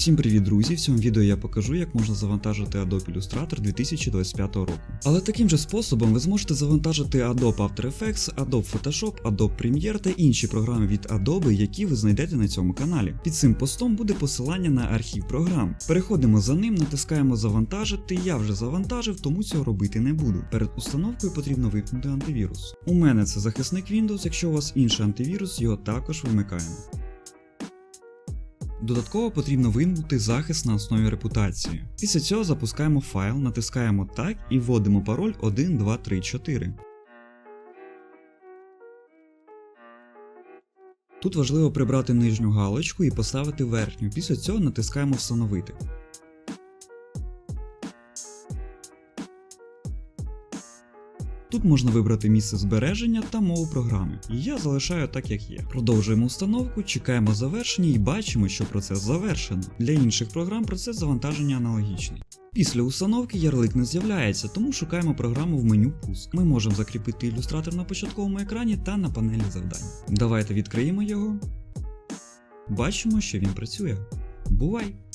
Всім привіт, друзі! В цьому відео я покажу, як можна завантажити Adobe Illustrator 2025 року. Але таким же способом ви зможете завантажити Adobe After Effects, Adobe Photoshop, Adobe Premiere та інші програми від Adobe, які ви знайдете на цьому каналі. Під цим постом буде посилання на архів програм. Переходимо за ним, натискаємо завантажити. Я вже завантажив, тому цього робити не буду. Перед установкою потрібно вимкнути антивірус. У мене це захисник Windows, якщо у вас інший антивірус, його також вимикаємо. Додатково потрібно вимкнути захист на основі репутації. Після цього запускаємо файл, натискаємо так і вводимо пароль 1234. Тут важливо прибрати нижню галочку і поставити верхню. Після цього натискаємо Встановити. Тут можна вибрати місце збереження та мову програми. Я залишаю так, як є. Продовжуємо установку, чекаємо завершення і бачимо, що процес завершено. Для інших програм процес завантаження аналогічний. Після установки ярлик не з'являється, тому шукаємо програму в меню Пуск. Ми можемо закріпити ілюстратор на початковому екрані та на панелі завдань. Давайте відкриємо його. Бачимо, що він працює. Бувай!